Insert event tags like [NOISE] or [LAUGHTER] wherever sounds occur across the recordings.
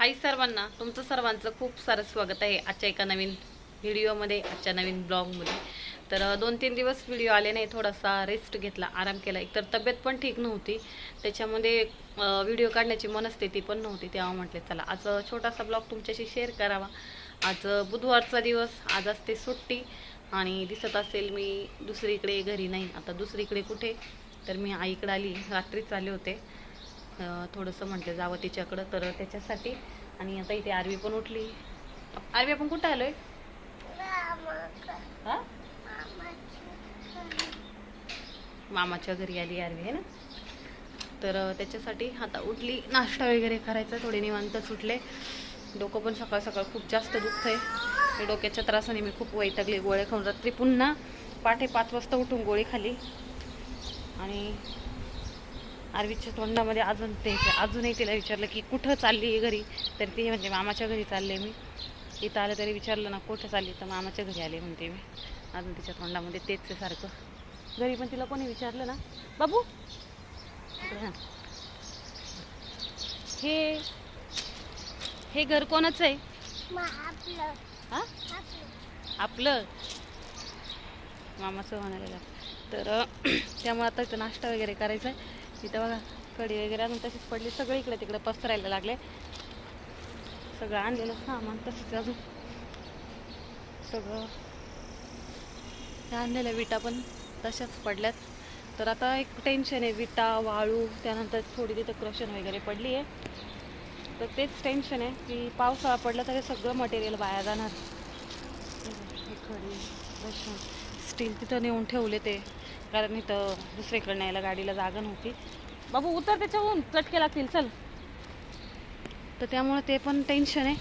हाय सर्वांना तुमचं सर्वांचं खूप सारं स्वागत आहे आजच्या एका नवीन व्हिडिओमध्ये आजच्या नवीन ब्लॉगमध्ये. तर दोन तीन दिवस व्हिडिओ आले नाही थोडासा रेस्ट घेतला आराम केला. एकतर तब्येत पण ठीक नव्हती त्याच्यामध्ये व्हिडिओ काढण्याची मनस्थिती पण नव्हती तेव्हा म्हटले चला आज छोटासा ब्लॉग तुमच्याशी शेअर करावा. आज बुधवारचा दिवस आज असते सुट्टी आणि दिसत असेल मी दुसरीकडे घरी नाही आता दुसरीकडे कुठे? तर मी आईकडे आली रात्रीच आले होते. थोडंसं म्हटलं जावं तिच्याकडं तर त्याच्यासाठी. आणि आता इथे आरवी पण उठली. आरवी आपण कुठं आलोय? मामाच्या घरी आली आरवी आहे ना? तर त्याच्यासाठी आता उठली. नाश्ता वगैरे करायचा थोडे निवांत सुटले डोकं पण सकाळ सकाळ खूप जास्त दुखतंय. ते डोक्याच्या त्रासाने मी खूप वैतागली. गोळ्या खाऊन रात्री पुन्हा पाठे पाच वाजता उठून गोळी खाली. आणि आरवीच्या तोंडामध्ये अजून ते अजूनही तिला विचारलं की कुठं चालली घरी? तर ती म्हणजे मामाच्या घरी चालले मी. इथं आलं तरी विचारलं ना कुठं चालली? तर मामाच्या घरी आले म्हणते मी. अजून तिच्या तोंडामध्ये तेच आहे सारखं. घरी पण तिला कोणी विचारलं ना बाबू हा. हे घर कोणाचं आहे? हा? आपलं. मामाचं म्हणायला तर [CLEARS THROAT] त्यामुळे आता नाश्ता वगैरे करायचा आहे. इथं बघा कढी वगैरे अजून तशीच पडली. सगळं इकडे तिकडे पसरायला लागले. सगळं आणलेलं सामान तसंच अजून. सगळं. आणलेल्या विटा पण तशाच पडल्यात. तर आता एक टेन्शन आहे विटा वाळू त्यानंतर थोडी तिथं क्रशन वगैरे पडली आहे. तर तेच टेन्शन आहे की पावसाळा पडला तर हे सगळं मटेरियल वाया जाणार. कडी खडी क्रशन स्टील तिथं नेऊन ठेवले ते. कारण इथं दुसरीकडे न्यायला गाडीला जागा नव्हती. बाबू उतर त्याच्याहून चटके लागतील. चल. तर त्यामुळे ते पण टेन्शन आहे.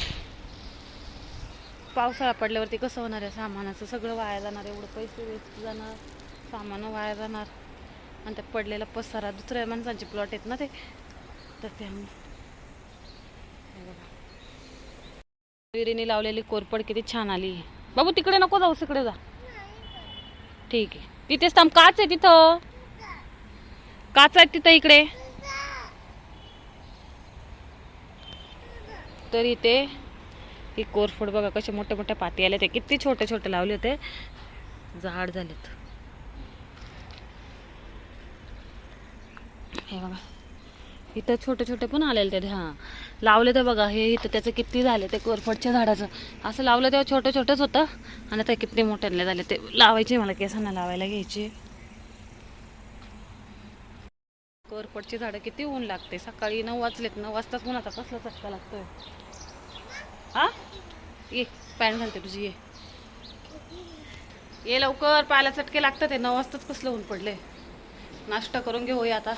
पावसाळा पडल्यावरती कसं होणार आहे सामानाचं? सगळं वाया जाणार एवढं पैसे वेस्ट जाणार सामान वाया जाणार. आणि त्यात पडलेला पसारा दुसऱ्या माणसांचे प्लॉट आहेत ना ते. तर त्यामुळे. विहिरीने लावलेली कोरपड किती छान आली. बाबू तिकडे नको जाऊ तिकडे जा. ठीक आहे. तिथेच थांब. काच आहे तिथं. काच आहे तिथं इकडे. तर इथे ही कोरफड बघा कसे मोठे मोठे पाती आले ते किती छोटे छोटे लावले होते. झाड झालेत. हे बघा. इथं छोटे छोटे पण आलेले ते हां. लावले तर बघा हे इथं त्याचं किती झाले ते कोरफडच्या झाडाचं. असं लावलं तेव्हा छोटं छोटंच होतं आणि ते किती मोठ्याने झाले ते लावायचे मला केसांना लावायला घ्यायचे. कोरफडची झाडं किती ऊन लागते सकाळी नऊ वाजलेत नऊ वाजताच उन्हाचा कसला चटका लागतोय? हा? ये पॅन्ट घालते तुझी ये. ये लवकर पायाला चटके लागतात ते नऊ वाजताच कसलं ऊन पडले नाश्ता करून घेऊ ये आता.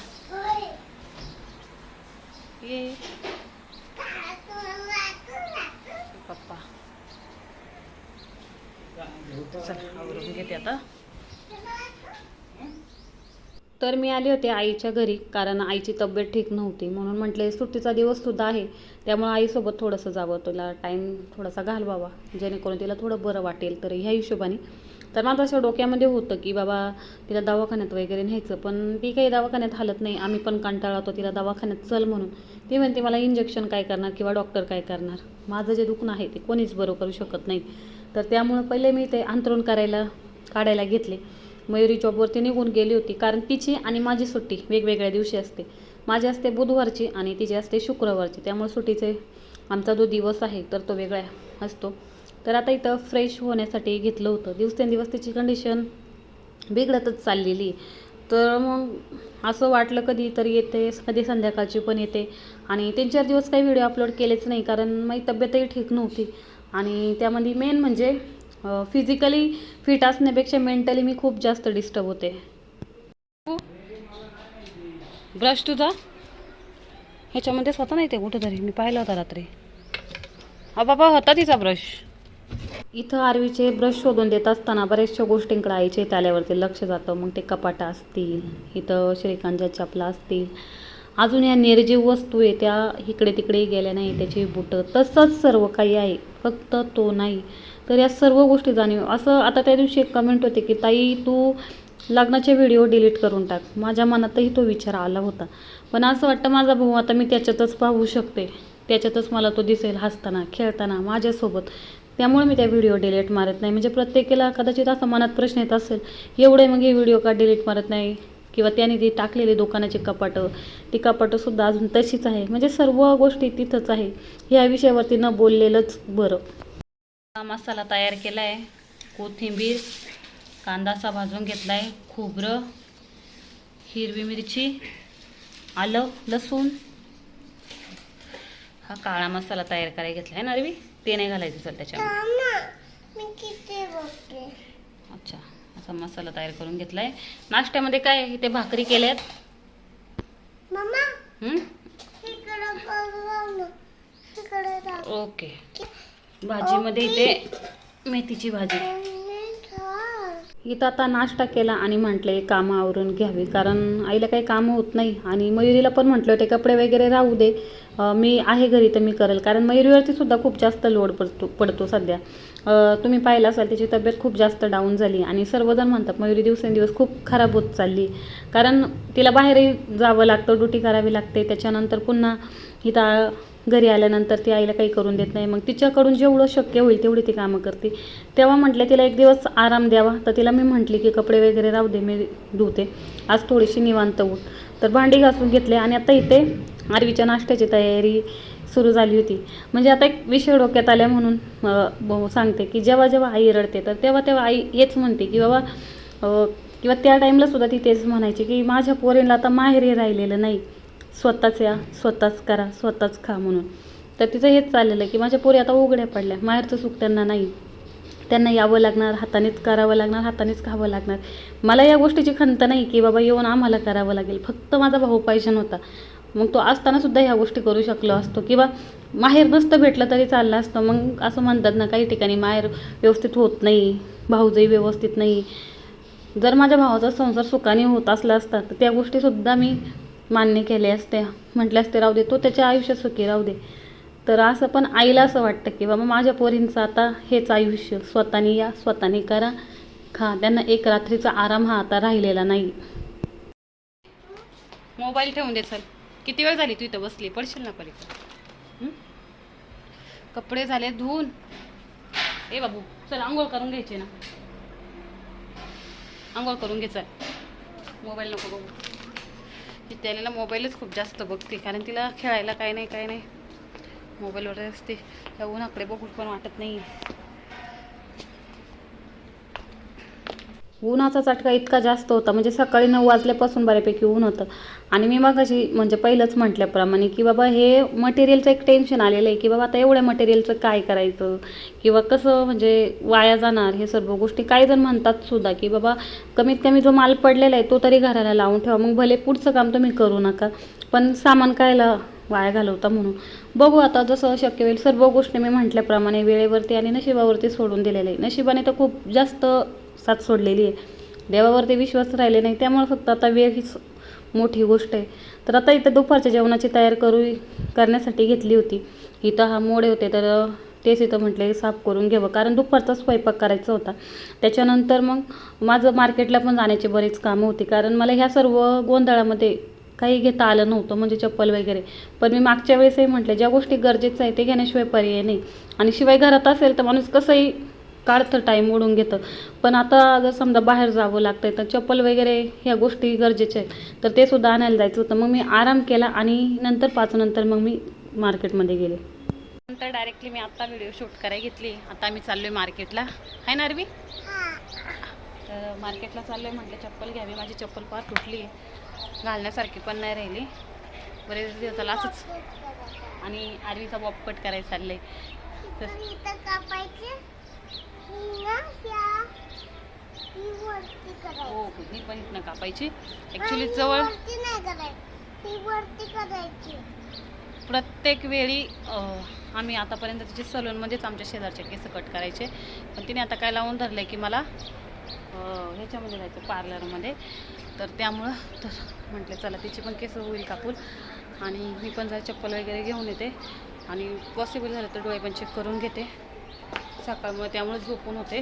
ये। पप्पा। आवरून घेते आता. तर मी आले होते आईच्या घरी कारण आईची तब्येत ठीक नव्हती. म्हणून म्हटले सुट्टीचा दिवस सुद्धा आहे. त्यामुळे आईसोबत थोडंसं जावं. तुला टाईम थोडासा घालवावा. जेणेकरून तिला थोडं बरं वाटेल. तर ह्या हिशोबाने तर माझं असं डोक्यामध्ये होतं की बाबा तिला दवाखान्यात वगैरे न्यायचं पण ती काही दवाखान्यात हालत नाही. आम्ही पण कंटाळा तिला दवाखान्यात चल म्हणून. ती म्हणते मला इंजेक्शन काय करणार किंवा डॉक्टर काय करणार? माझं जे दुखणं आहे ते कोणीच बरं करू शकत नाही. तर त्यामुळं पहिले मी ते अंतरून करायला काढायला घेतले. मयुरी जॉबवरती निघून गेली होती कारण तिची आणि माझी सुट्टी वेगवेगळ्या दिवशी असते. माझी असते बुधवारची आणि तिची असते शुक्रवारची. त्यामुळे सुट्टीचे आमचा जो दिवस आहे तर तो वेगळा असतो. तर आता इथं फ्रेश होण्यासाठी घेतलं होतं. दिवसेंदिवस तिची कंडिशन बिघडतच चाललेली. तर मग असं वाटलं कधी तर येते कधी संध्याकाळची पण येते. आणि तीन चार दिवस काही व्हिडिओ अपलोड केलेच नाही कारण माझी तब्येतही ठीक नव्हती. आणि त्यामध्ये मेन म्हणजे फिजिकली फिट असण्यापेक्षा मेंटली मी खूप जास्त डिस्टर्ब होते. ब्रश तुझा? ह्याच्यामध्येच होता नाही ते कुठेतरी? मी पाहिलं होता रात्री. हा बाबा होता तिचा ब्रश इथं आरवीचे ब्रश शोधून देत असताना बऱ्याचशा गोष्टींकडे आईच्या इथं आल्यावरती लक्ष जातं. मग ते कपाटं असतील इथं श्रीकांतच्या चपला असतील. अजून या निर्जीव वस्तू आहे त्या इकडे तिकडे गेल्या नाही त्याची बुटं. तसंच सर्व काही आहे फक्त तो नाही. तर या सर्व गोष्टी जाणीव. असं आता त्या दिवशी एक कमेंट होते की ताई तू लग्नाचे व्हिडिओ डिलीट करून टाक. माझ्या मनातही तो विचार आला होता. पण असं वाटतं माझा भाऊ आता मी त्याच्यातच पाहू शकते. त्याच्यातच मला तो दिसेल हसताना खेळताना माझ्यासोबत. त्यामुळे मी त्या व्हिडिओ डिलीट मारत नाही. म्हणजे प्रत्येकाला कदाचित असा मनात प्रश्न येत असेल एवढे मग हे व्हिडिओ का डिलीट मारत नाही? किंवा त्याने ती टाकलेली दुकानाची कपाटं ती कपाटंसुद्धा अजून तशीच आहे. म्हणजे सर्व गोष्टी तिथंच आहे. ह्या विषयावरती न बोललेलंच बरं. मसाला तयार केला आहे कोथिंबीर कांदाचा भाजून घेतला आहे खोबरं हिरवी मिरची आलं लसूण. हा काळा मसाला तयार करायला घेतला आहे ना रवी ते नाही घालायचं चल त्याच्यामध्ये बघते. अच्छा असा मसाला तयार करून घेतला आहे नाश्त्यामध्ये काय? इथे भाकरी केल्यात. ओके. भाजीमध्ये इथे मेथीची भाजी. इथं आता नाश्ता केला आणि म्हटले कामं आवरून घ्यावी कारण आईला काही कामं होत नाही. आणि मयुरीला पण म्हटलं होते कपडे वगैरे राहू दे मी आहे घरी तर मी करेल कारण मयुरीवरती सुद्धा खूप जास्त लोड पडतो पडतो सध्या. तुम्ही पाहिलं असाल तिची तब्येत खूप जास्त डाऊन झाली आणि सर्वजण म्हणतात मयुरी दिवसेंदिवस खूप खराब होत चालली. कारण तिला बाहेरही जावं लागतं ड्युटी करावी लागते. त्याच्यानंतर पुन्हा इथं घरी आल्यानंतर ती आईला काही करून देत नाही. मग तिच्याकडून जेवढं शक्य होईल तेवढी ती कामं करते. तेव्हा म्हटलं तिला एक दिवस आराम द्यावा. तर तिला मी म्हटली की कपडे वगैरे राहू दे मी धुते. आज थोडीशी निवांत उठ तर भांडी घासून घेतले आणि आता इथे आरवीच्या नाश्त्याची तयारी सुरू झाली होती. म्हणजे आता एक विषय डोक्यात आल्या म्हणून सांगते की जेव्हा जेव्हा आई रडते तर तेव्हा तेव्हा आई हेच म्हणते की बाबा किंवा त्या टाईमला सुद्धा ती तेच म्हणायची की माझ्या पोरीला आता माहेरी राहिलेलं नाही. स्वतःच या स्वतःच करा स्वतःच खा म्हणून. तर तिचं हेच चाललेलं आहे की माझ्या पोरी आता उघड्या पडल्या. माहेरचं सुख त्यांना नाही. त्यांना यावं लागणार हातानेच करावं लागणार हातानेच खावं लागणार. मला या गोष्टीची खंत नाही की बाबा येऊन आम्हाला करावं लागेल. फक्त माझा भाऊ पाहिजे होता मग तो असतानासुद्धा ह्या गोष्टी करू शकलो असतो. किंवा माहेर नसतं भेटलं तरी चाललं असतं. मग असं म्हणतात ना काही ठिकाणी माहेर व्यवस्थित होत नाही भाऊजही व्यवस्थित नाही. जर माझ्या भावाचा संसार सुखाने होत असला असता तर त्या गोष्टीसुद्धा मी मान्य केले असते. म्हटले असते राहू दे तो त्याच्या आयुष्य सुखी राहू दे. तर असं पण आईला असं वाटतं की बाबा माझ्या पोरींचं आता हेच आयुष्य स्वतःने या स्वतःने करा खा त्यांना एक रात्रीचा आराम हा आता राहिलेला नाही. मोबाईल ठेवून दे चल. किती वेळ झाली तू इथं बसली? पडशील ना पलीकडे. कपडे झाले धुवून. ए बाबू चल आंघोळ करून घ्यायचे ना. आंघोळ करून घे चल. मोबाईल नको बघू. त्याला मोबाईलच खूप जास्त बघते कारण तिला खेळायला काय नाही काय नाही. मोबाईलवर असते. त्या उन्हाकडे बघून पण वाटत नाही उन्हाचा चटका इतका जास्त होता म्हणजे सकाळी नऊ वाजल्यापासून बऱ्यापैकी ऊन होतं. आणि मी मग अशी म्हणजे पहिलंच म्हटल्याप्रमाणे की बाबा हे मटेरियलचं एक टेन्शन आलेलं आहे की बाबा आता एवढ्या मटेरियलचं काय करायचं? किंवा कसं म्हणजे वाया जाणार? हे सर्व गोष्टी काही जण म्हणतात सुद्धा की बाबा कमीत कमी जो माल पडलेला आहे तो तरी घराला लावून ठेवा मग भले पुढचं काम तुम्ही करू नका पण सामान कायला वाया घालवता म्हणून. बघू आता जसं शक्य होईल सर्व गोष्टी मी म्हटल्याप्रमाणे वेळेवरती आणि नशिबावरती सोडून दिलेलं आहे नशिबाने तर खूप जास्त साथ सोडलेली आहे. देवावरती विश्वास राहिले नाही त्यामुळे फक्त आता वेळ हीच मोठी गोष्ट आहे. तर आता इथं दुपारच्या जेवणाची तयार करू करण्यासाठी घेतली होती. इथं हा मोडे होते तर तेच इथं म्हटले साफ करून घ्यावं. कारण दुपारचा स्वयंपाक करायचा होता. त्याच्यानंतर मग माझं मार्केटला पण जाण्याचे बरेच कामं होती. कारण मला ह्या सर्व गोंधळामध्ये काही घेता आलं नव्हतं म्हणजे चप्पल वगैरे. पण मी मागच्या वेळेसही म्हटलं ज्या गोष्टी गरजेचं आहे ते घेण्याशिवाय पर्याय नाही. आणि शिवाय घरात असेल तर माणूस कसंही काढतं टाईम ओढून घेतं. पण आता जर समजा बाहेर जावं लागतं तर चप्पल वगैरे ह्या गोष्टी गरजेच्या आहेत. तर ते सुद्धा आणायला जायचं होतं. मग मी आराम केला आणि नंतर पाच नंतर मग मी मार्केटमध्ये गेले. नंतर डायरेक्टली मी आत्ता व्हिडिओ शूट करायला घेतली. आता मी चाललो आहे मार्केटला. आहे ना अरवी? तर मार्केटला चाललो आहे म्हटलं चप्पल घ्यावी. माझी चप्पल फार तुटली. घालण्यासारखी पण नाही राहिली. बरेच दिवस झाला असंच. आणि आरवीचा बॉब कट करायला चाललंय. तर इथं कापायचे? ही ही पण इथनं कापायची. ही जवळ प्रत्येक वेळी आम्ही आतापर्यंत तिचे सलूनमध्येच आमच्या शेजारचे केस कट करायचे. पण तिने आता काय लावून धरलं की मला ह्याच्यामध्ये जायचं पार्लरमध्ये. तर त्यामुळं तर म्हटलं चला तिची पण केस होईल कापून. आणि मी पण जरा चप्पल वगैरे घेऊन येते. आणि पॉसिबल झालं तर डोळे पण चेक करून घेते. सकाळमुळे त्यामुळे झोपून होते.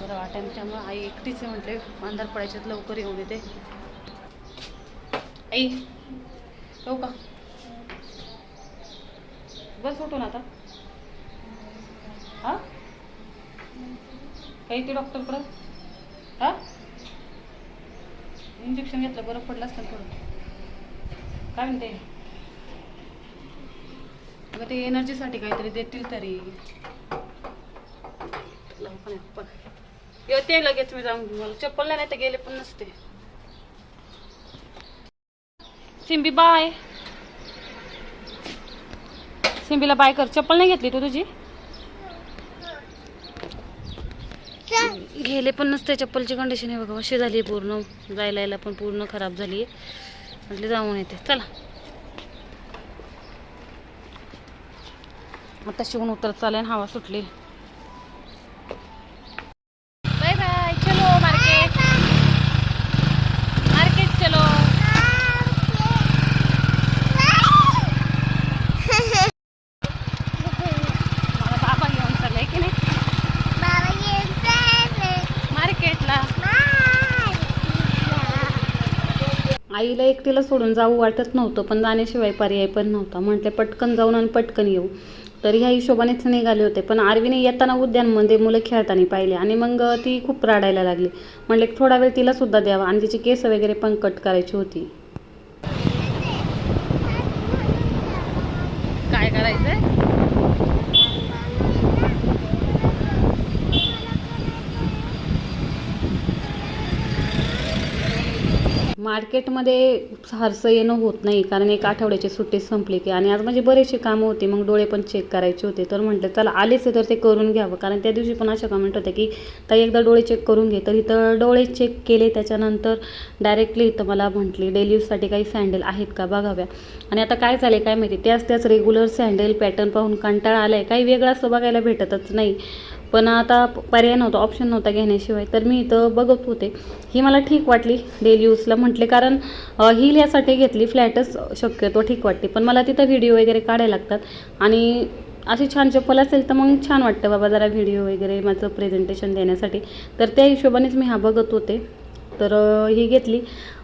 बरं वाटेल त्यामुळे आई एकटीच आहे म्हटले. अंधार पडायच्यात लवकर येऊन येते. आई येऊ का? बस उठून आता. हा? काही ते डॉक्टरकडं हा? इंजेक्शन घेतलं बरं पडलं असतं थोडं. काय म्हणते? मग ते एनर्जीसाठी काहीतरी देतील तरी. पण एक पण. येते लगेच मी जाऊन मला चप्पल नाही तर गेले पण नसते. सिंबी बाय. सिंबीला बाय कर. चप्पल नाही घेतली तू तुझी? गेले पण नसते चप्पलची कंडिशन आहे बघा. अशी झाली पूर्ण. जायला यायला पण पूर्ण खराब झाली आहे म्हटले जाऊन येते. चला. आता शिवून उतरत चालेल हवा सुटली बाय बाय चलो मार्केट मार्केट चलो मला बाबा घेऊन चाललाय की नाही बाबा येते मार्केटला आईला एकटीला सोडून जाऊ वाटत नव्हतं पण जाण्याशिवाय पर्याय पण नव्हता. म्हटले पटकन जाऊन आणि पटकन येऊ. तर ह्या हिशोबानेच निघाले होते पण आरवीने येताना उद्यानमध्ये मुलं खेळताना पाहिले आणि मग ती खूप रडायला लागली. म्हटले थोडा वेळ तिला सुद्धा द्यावा. आणि तिची केस वगैरे पण कट करायची होती. काय करायचं मार्केटमध्ये फारसं येणं होत नाही कारण एक आठवड्याची सुट्टी संपली की आणि आज म्हणजे बरेचसे कामं होते मग डोळे पण चेक करायचे होते. तर म्हटलं चला आलेच तर ते करून घ्यावं. कारण त्या दिवशी पण अशा कमेंट होत्या की ताई एकदा डोळे चेक करून घे. तर इथं डोळे चेक केले त्याच्यानंतर डायरेक्टली इथं मला म्हटली डेली यूजसाठी काही सँडल आहेत का बघाव्या? आणि आता काय झाले काय माहिती? त्याच त्याच रेग्युलर सँडल पॅटर्न पाहून कंटाळा आला आहे काही वेगळं असं बघायला भेटतच नाही. पण आता पर्याय नव्हता ऑप्शन नव्हता घेण्याशिवाय. तर मी इथं बघत होते. ही मला ठीक वाटली डेली यूजला म्हटले कारण हिल यासाठी घेतली फ्लॅटच शक्यतो ठीक वाटते. पण मला तिथं व्हिडिओ वगैरे काढायला लागतात. आणि अशी छान चप्पल असेल तर मग छान वाटतं बाबा जरा व्हिडिओ वगैरे माझं प्रेझेंटेशन देण्यासाठी. तर त्या हिशोबानेच मी हा बघत होते. तर ही घेतली.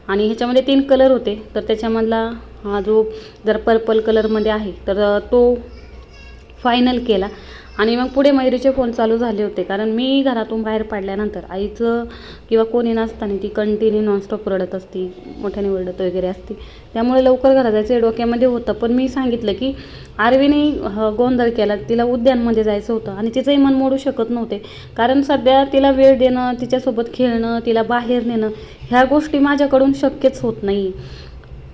आणि ह्याच्यामध्ये तीन कलर होते. तर त्याच्यामधला हा जो जर पर्पल कलरमध्ये आहे तर तो फायनल केला. आणि मग पुढे मयुरीचे फोन चालू झाले होते. कारण मी घरातून बाहेर पडल्यानंतर आईचं किंवा कोणी नसताना ती कंटिन्यू नॉनस्टॉप रडत असती मोठ्याने ओरडत वगैरे असती. त्यामुळे लवकर घरात जायचं डोक्यामध्ये होतं. पण मी सांगितलं की आरवीने ह, गोंधळ केला. तिला उद्यानमध्ये जायचं होतं आणि तिचंही मन मोडू शकत नव्हते. कारण सध्या तिला वेळ देणं तिच्यासोबत खेळणं तिला बाहेर नेणं ह्या गोष्टी माझ्याकडून शक्यच होत नाही.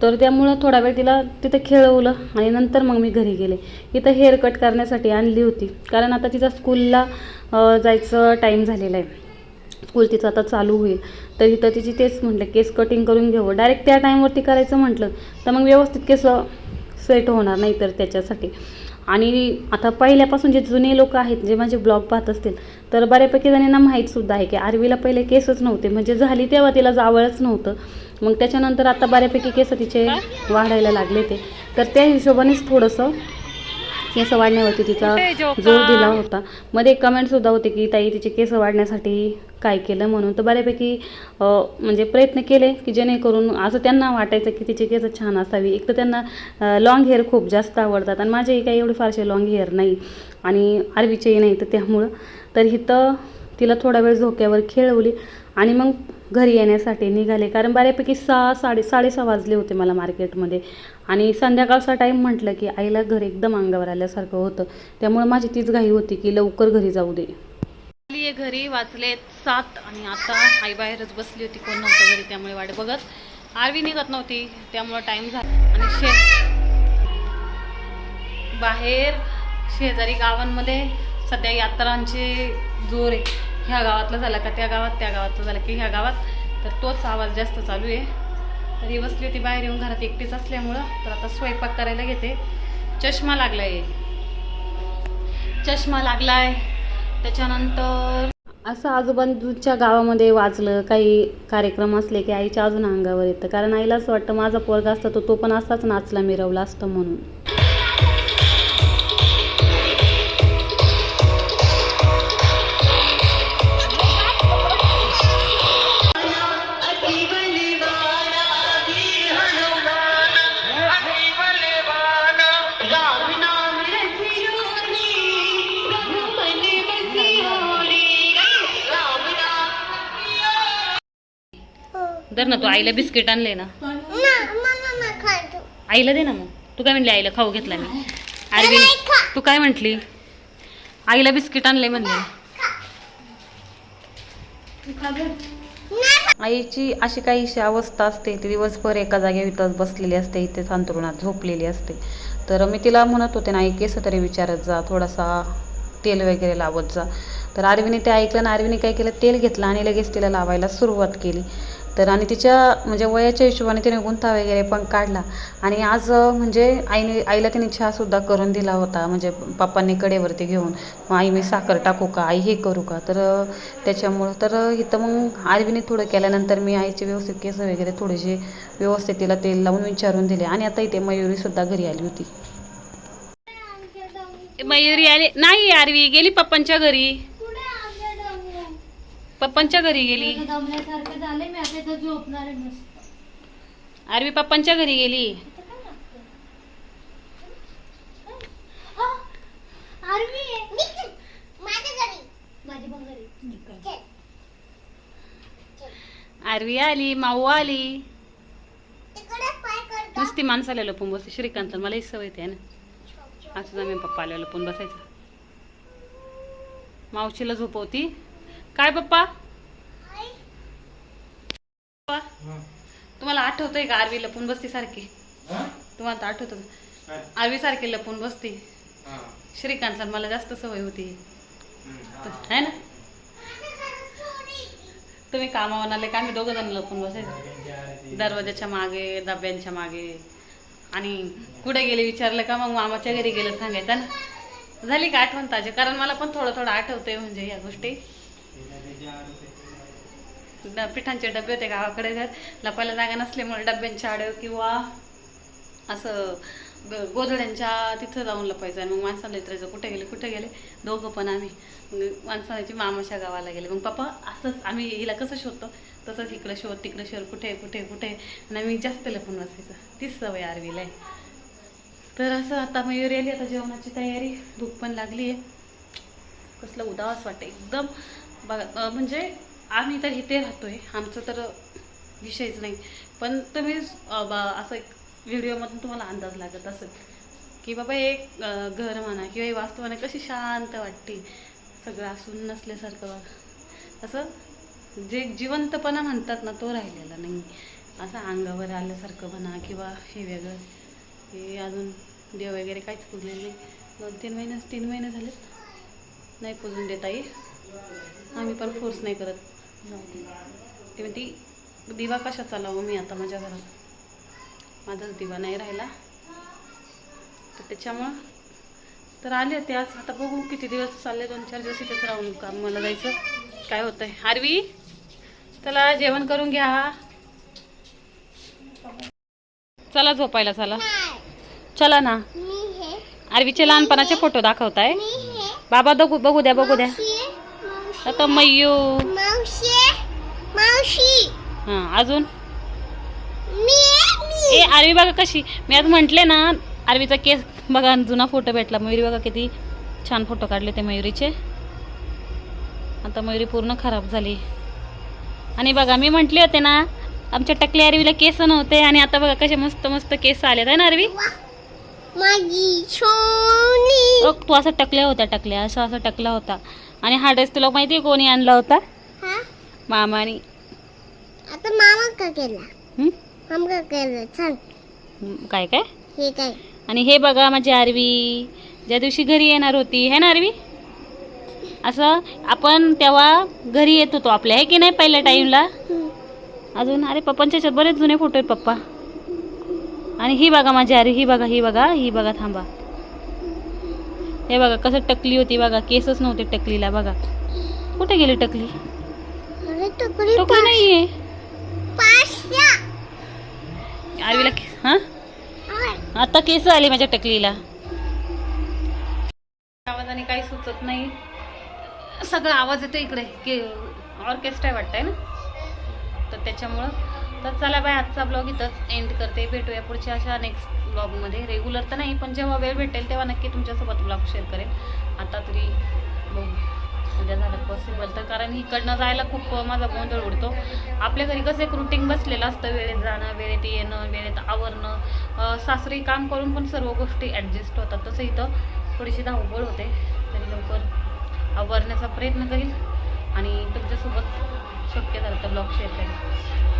तर त्यामुळं थोडा वेळ तिला तिथं खेळवलं आणि नंतर मग मी घरी गेले. इथं हेअर कट करण्यासाठी आणली होती. कारण आता तिचा स्कूलला जायचं टाईम झालेला आहे. स्कूल तिचं आता चालू होईल. तर इथं तिची तेच म्हटलं केस कटिंग करून घेऊ. डायरेक्ट त्या टाईमवरती करायचं म्हटलं तर मग व्यवस्थित केस सेट होणार नाही तर त्याच्यासाठी. आणि आता पहिल्यापासून जे जुने लोक आहेत जे माझे ब्लॉग पाहत असतील तर बऱ्यापैकी जणांना माहीतसुद्धा आहे की आरवीला पहिले केसच नव्हते. म्हणजे झाली तेव्हा तिला जावळच नव्हतं. मग त्याच्यानंतर आता बऱ्यापैकी केस तिचे वाढायला लागले ते. तर त्या हिशोबानेच थोडंसं केस वाढण्यावरती तिचा जोर दिला होता. मध्ये कमेंटसुद्धा होते की ताई तिचे केस वाढण्यासाठी काय केलं? म्हणून. तर बऱ्यापैकी म्हणजे प्रयत्न केले की जेणेकरून असं त्यांना वाटायचं की तिचे केस छान असावी. एक तर त्यांना लॉंग हेअर खूप जास्त आवडतात आणि माझेही काही एवढे फारसे लॉंग हेअर नाही आणि आरवीचेही नाही तर त्यामुळं. तर इथं तिला थोडा वेळ झोक्यावर खेळवली आणि मग घरी येण्यासाठी निघाले. कारण बऱ्यापैकी सहा साडे साडेसहा वाजले होते मला मार्केटमध्ये आणि संध्याकाळचा टाईम म्हटलं की आईला घर एकदम अंगावर आल्यासारखं होतं. त्यामुळे माझी तीच घाई होती की लवकर घरी जाऊ दे. आली घरी वाचले सात आणि आता आई बाहेरच बसली होती कोण नव्हतं घरी त्यामुळे वाट बघत. आरवी निघत नव्हती त्यामुळे टाईम झाला. आणि शे बाहेर शेजारी गावांमध्ये सध्या यात्रांचे जोर आहे. ह्या गावातला झाला का त्या गावात त्या गावातलं झालं की ह्या गावात. तर तोच आवाज जास्त चालू आहे. तर ही बसली होती बाहेर येऊन घरात एकटीच असल्यामुळं. तर आता स्वयंपाक करायला घेते. चष्मा लागलाय. चष्मा लागलाय. त्याच्यानंतर असं आजूबाजूच्या गावामध्ये वाचलं काही कार्यक्रम असले की आईच्या अजून अंगावर येतं. कारण आईला असं वाटतं माझा पोरगा असता तर तो पण असाच नाचला मिरवला असतं म्हणून. धर ना तू आईला बिस्किट आणले ना. आईला दे ना मग. तू काय म्हणली आईला खाऊ घेतला मी. आरवी नाही खा. तू काय म्हटली? आईला बिस्किट आणले म्हणले. नाही आईची अशी काहीशी अवस्था असते ती दिवसभर एका जागेवर इथंच बसलेली असते इथे अंतरुणात झोपलेली असते. तर मी तिला म्हणत होते ना आई केस तरी विचारत जा थोडासा तेल वगैरे लावत जा. तर आरवीने ते ऐकलं ना आरवीने काय केलं तेल घेतलं आणि लगेच तिला लावायला सुरुवात केली. तर आणि तिच्या म्हणजे वयाच्या हिशोबाने तिने गुंता वगैरे पण काढला. आणि आज म्हणजे आईने आईला तिने चहासुद्धा करून दिला होता म्हणजे पप्पांनी कडेवरती घेऊन. मग आई मी साखर टाकू का? आई हे करू का? तर त्याच्यामुळं तर इथं मग आरवीने थोडं केल्यानंतर मी आईचे व्यवस्थित केस वगैरे थोडेसे व्यवस्थित तिला तेल लावून विचारून दिले. आणि आता इथे मयुरीसुद्धा घरी आली होती. मयुरी आली? नाही आरवी गेली पप्पांच्या घरी. पप्पांच्या घरी गेली. दमल्यासारखं झालंय मी आता इथं झोपणार आहे मस्त. आरवी पप्पांच्या घरी गेली. इथं काय लागतं? हा, आरवी? आहे. माझ्या घरी. माझी पण घरी. आरवी आली माऊ आली. तिकडे पाय करतो. नुसती माणसाला लपून बसते. श्रीकांत मलाही सवय आहे ना? असं आम्ही पप्पा आल्या लपून बसायचं. मावशीला झोपवती. काय पप्पा? तुम्हाला आठवतंय का आरवी लपून बसती सारखी? तुम्हाला तर आठवत आरवी सारखी लपून बसती. श्रीकांतला मला जास्त सवय होती. है ना? तुम्ही कामावर आले का? आम्ही दोघं जण लपून बसायचो. दरवाजाच्या मागे डब्यांच्या मागे. आणि कुठे गेले विचारलं का? मग मामाच्या घरी गेलं सांगायचं ना? झाली का आठवण ताजी? कारण मला पण थोडं थोडं आठवतंय म्हणजे या गोष्टी. पिठांचे डबे होते गावाकडे घर. लपायला जागा नसल्यामुळे डब्यांच्या आड किंवा असं ग- गोधड्यांच्या तिथं जाऊन लपायचं आणि मग माणसाला विचारायचं कुठे गेले कुठे गेले? दोघं पण आम्ही. मग माणसाची मामाच्या गावाला गेले. मग पप्पा असंच आम्ही हिला कसं शोधतो? तसंच इकडं शोध तिकडं शोध कुठे कुठे कुठे? आणि आम्ही जास्त लपून बसायचं. तीच सवय आरवीला आहे. तर असं आता मयूर आली आता जेवणाची तयारी. भूक पण लागली आहे कसलं उदास वाटतं एकदम बघा म्हणजे आम्ही तर इथे राहतोय आमचं तर विषयच नाही. पण तुम्ही बा- असं एक व्हिडिओमधून तुम्हाला अंदाज लागत असेल की बाबा एक घर म्हणा किंवा वास्तू म्हणा कशी शांत वाटते सगळं असून नसल्यासारखं. बघा असं जे जिवंतपणा म्हणतात ना तो राहिलेला नाही. असं अंगावर आल्यासारखं म्हणा किंवा हे वेगळं. हे अजून देव वगैरे काहीच पुजलेलं नाही. दोन तीन महिने तीन महिने झालेत. नाही पुजून देता येईल आम्ही पण फोर्स नाही करत. ती म्हणती दिवा कशाचा लावू मी आता माझ्या घरात? माझाच दिवा नाही राहिला. तर त्याच्यामुळं तर आले होते आज. आता बघू किती दिवस चालले दोन चार दिवस इथेच राहून काम मला जायचं? काय होतंय? आरवी चला जेवण करून घ्या. चला झोपायला चला. चला ना. आरवीचे लहानपणाचे फोटो दाखवताय. बाबा बघू बघू द्या बघू द्या. आता मयू मावशी मावशी. हां अजून? ए आरवी बघा कशी. मी आज म्हटले ना आरवीचा केस बघा जुना फोटो भेटला. मयुरी बघा किती छान फोटो काढले ते मयुरीचे. आता मयुरी पूर्ण खराब झाली. आणि बघा मी म्हटले होते ना आमच्या टकली आरवीला केस नव्हते आणि आता बघा कसे मस्त मस्त केस आलेत. आहे ना आरवी? तू असं टकल्या होत्या टकल्या. असं असं टकला होता. आणि हा ड्रेस तुला माहिती कोणी आणला होता? हा? मामानी. आता मामा का केला? मामा काय काय? हे काय? आणि हे बघा माझी आरवी. ज्या दिवशी घरी येणार होती है ना आरवी? असं आपण तेव्हा घरी येत होतो आपल्या आहे की नाही पहिल्या टाईमला. अजून अरे पप्पांच्या ह्याच्यात बरेच जुने फोटो आहेत पप्पा. आणि ही बघा माझी आरवी ही बघा ही बघा ही बघा थांबा. हे बघा कसं टकली होती बघा केसच नव्हते टकलीला बघा. कुठे गेली टकली? टकली नाहीये. आरवीला हां? आता केस आले माझ्या टकलीला. आवाजाने काही सुचत नाही. सगळं आवाज येतो इकडे की ऑर्केस्ट्रा वाटतंय ना? तर त्याच्यामुळं. तर चला बाय आजचा ब्लॉग इथंच एंड करते. भेटूया पुढच्या अशा नेक्स्ट ब्लॉगमध्ये रेग्युलर तर नाही पण जेव्हा वेळ भेटेल तेव्हा नक्की तुमच्यासोबत ब्लॉग शेअर करेल आता तरी बघू. उद्या झालं पॉसिबल तर कारण इकडनं जायला खूप माझा गोंधळ उडतो. आपल्या घरी कसं एक रुटीन बसलेलं असतं वेळेत जाणं वेळेत येणं वेळेत आवरणं. सासरी काम करून पण सर्व गोष्टी ॲडजस्ट होतात. तसं इथं थोडीशी धावपळ होते. तरी लवकर आवरण्याचा प्रयत्न करील आणि तुमच्यासोबत शक्य झालं तर ब्लॉग शेअर करेल